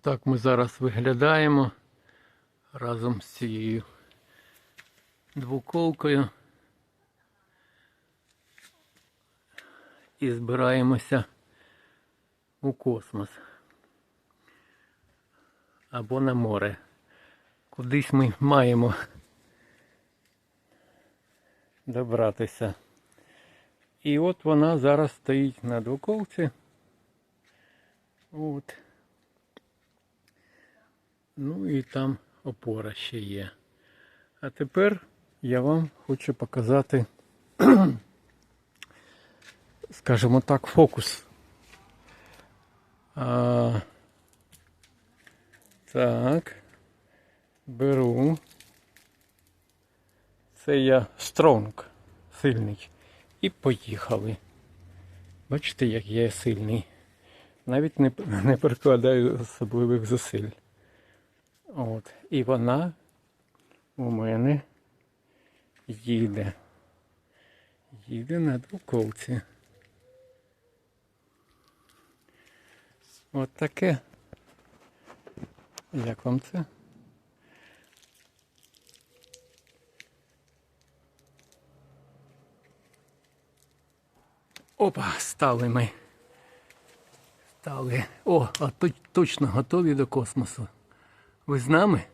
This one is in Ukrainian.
Отак ми зараз виглядаємо разом з цією двоколкою. І збираємося у космос. Або на море. Кудись ми маємо добратися. І от вона зараз стоїть на двоколці. От. Ну і там опора ще є. А тепер я вам хочу показати, скажімо так, фокус. А, так. Беру. Це я стронг, сильний. І поїхали. Бачите, як я сильний. Навіть не, не прикладаю особливих зусиль. От. І вона у мене їде. Їде на двоколці. От таке. Як вам це? Опа, стали ми. Стали. О, а точно готові до космосу. Ви з нами?